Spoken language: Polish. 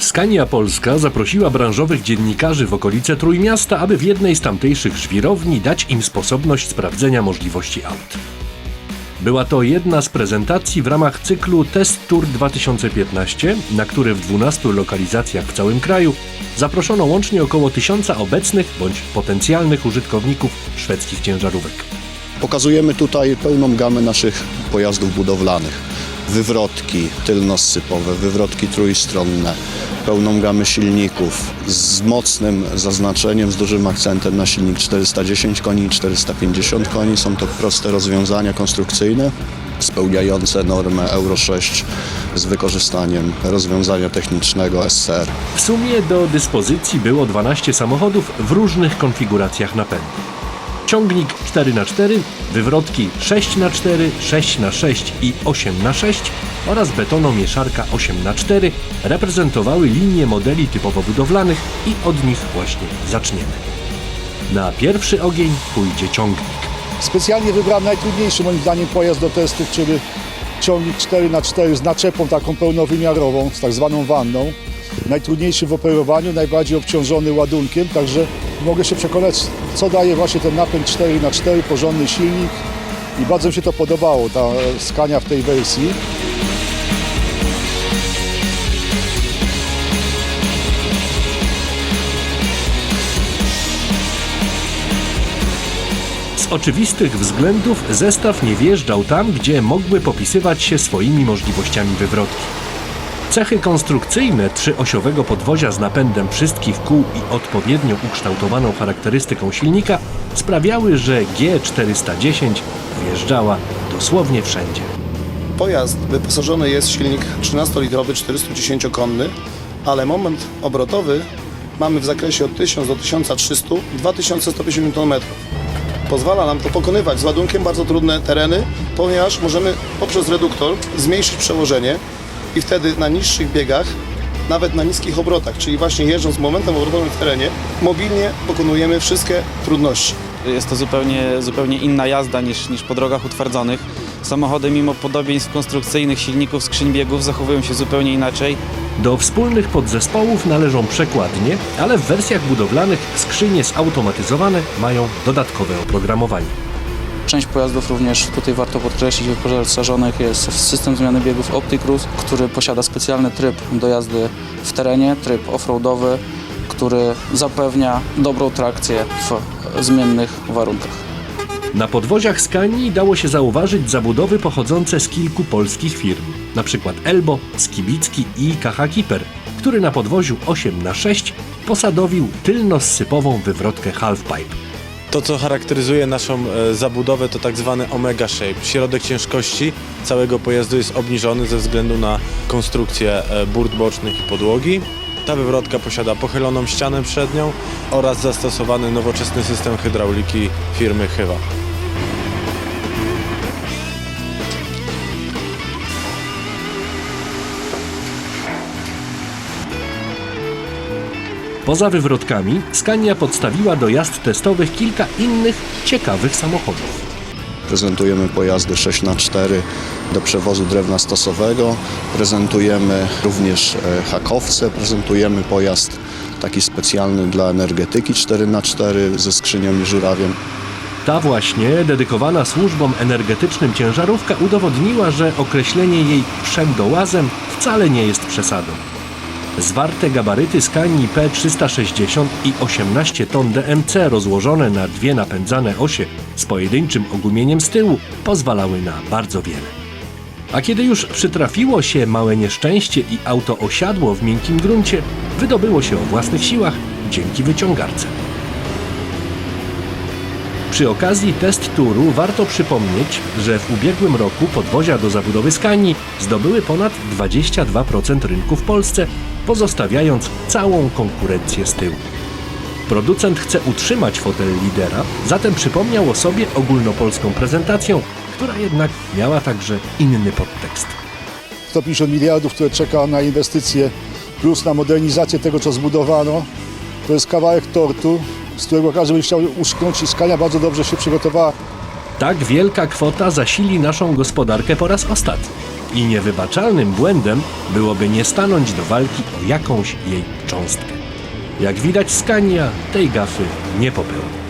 Skania Polska zaprosiła branżowych dziennikarzy w okolice Trójmiasta, aby w jednej z tamtejszych żwirowni dać im sposobność sprawdzenia możliwości aut. Była to jedna z prezentacji w ramach cyklu Test Tour 2015, na który w 12 lokalizacjach w całym kraju zaproszono łącznie około tysiąca obecnych bądź potencjalnych użytkowników szwedzkich ciężarówek. Pokazujemy tutaj pełną gamę naszych pojazdów budowlanych. Wywrotki tylnosypowe, wywrotki trójstronne, pełną gamę silników z mocnym zaznaczeniem, z dużym akcentem na silnik 410 koni i 450 koni. Są to proste rozwiązania konstrukcyjne spełniające normę Euro 6 z wykorzystaniem rozwiązania technicznego SCR. W sumie do dyspozycji było 12 samochodów w różnych konfiguracjach napędu. Ciągnik 4x4, wywrotki 6x4, 6x6 i 8x6 oraz betonomieszarka 8x4 reprezentowały linię modeli typowo budowlanych i od nich właśnie zaczniemy. Na pierwszy ogień pójdzie ciągnik. Specjalnie wybrałem najtrudniejszy moim zdaniem pojazd do testów, czyli ciągnik 4x4 z naczepą taką pełnowymiarową, z tak zwaną wanną. Najtrudniejszy w operowaniu, najbardziej obciążony ładunkiem, także mogę się przekonać, co daje właśnie ten napęd 4x4, porządny silnik i bardzo mi się to podobało, ta Scania w tej wersji. Z oczywistych względów zestaw nie wjeżdżał tam, gdzie mógłby popisywać się swoimi możliwościami wywrotki. Cechy konstrukcyjne trzyosiowego podwozia z napędem wszystkich kół i odpowiednio ukształtowaną charakterystyką silnika sprawiały, że G410 wjeżdżała dosłownie wszędzie. Pojazd wyposażony jest w silnik 13-litrowy, 410-konny, ale moment obrotowy mamy w zakresie od 1000 do 1300, 2150 Nm. Pozwala nam to pokonywać z ładunkiem bardzo trudne tereny, ponieważ możemy poprzez reduktor zmniejszyć przełożenie i wtedy na niższych biegach, nawet na niskich obrotach, czyli właśnie jeżdżąc momentem obrotowym w terenie, mobilnie pokonujemy wszystkie trudności. Jest to zupełnie, zupełnie inna jazda niż, niż po drogach utwardzonych. Samochody mimo podobieństw konstrukcyjnych silników skrzyń biegów zachowują się zupełnie inaczej. Do wspólnych podzespołów należą przekładnie, ale w wersjach budowlanych skrzynie zautomatyzowane mają dodatkowe oprogramowanie. Część pojazdów również tutaj warto podkreślić wyposażonych jest w system zmiany biegów OptiCruise, który posiada specjalny tryb do jazdy w terenie, tryb offroadowy, który zapewnia dobrą trakcję w zmiennych warunkach. Na podwoziach Scanii dało się zauważyć zabudowy pochodzące z kilku polskich firm, np. Elbo, Skibicki i KH Kiper, który na podwoziu 8 na 6 posadowił tylnosypową wywrotkę halfpipe. To, co charakteryzuje naszą e, zabudowę, to tak zwany omega shape. Środek ciężkości całego pojazdu jest obniżony ze względu na konstrukcję e, burt bocznych i podłogi. Ta wywrotka posiada pochyloną ścianę przednią oraz zastosowany nowoczesny system hydrauliki firmy Chywa. Poza wywrotkami Scania podstawiła do jazd testowych kilka innych ciekawych samochodów. Prezentujemy pojazdy 6x4 do przewozu drewna stosowego, prezentujemy również e, hakowce, prezentujemy pojazd taki specjalny dla energetyki 4x4 ze skrzynią i żurawiem. Ta właśnie, dedykowana służbom energetycznym ciężarówka udowodniła, że określenie jej przemdołazem wcale nie jest przesadą. Zwarte gabaryty Scanii P360 i 18 ton DMC rozłożone na dwie napędzane osie z pojedynczym ogumieniem z tyłu pozwalały na bardzo wiele. A kiedy już przytrafiło się małe nieszczęście i auto osiadło w miękkim gruncie, wydobyło się o własnych siłach dzięki wyciągarce. Przy okazji test turu warto przypomnieć, że w ubiegłym roku podwozia do zabudowy Skanii zdobyły ponad 22% rynku w Polsce, pozostawiając całą konkurencję z tyłu. Producent chce utrzymać fotel lidera, zatem przypomniał o sobie ogólnopolską prezentacją, która jednak miała także inny podtekst. 150 miliardów, które czeka na inwestycje, plus na modernizację tego, co zbudowano. To jest kawałek tortu, z którego każdy by chciał uszknąć i Skania bardzo dobrze się przygotowała. Tak wielka kwota zasili naszą gospodarkę po raz ostatni. I niewybaczalnym błędem byłoby nie stanąć do walki o jakąś jej cząstkę. Jak widać, Scania tej gafy nie popełni.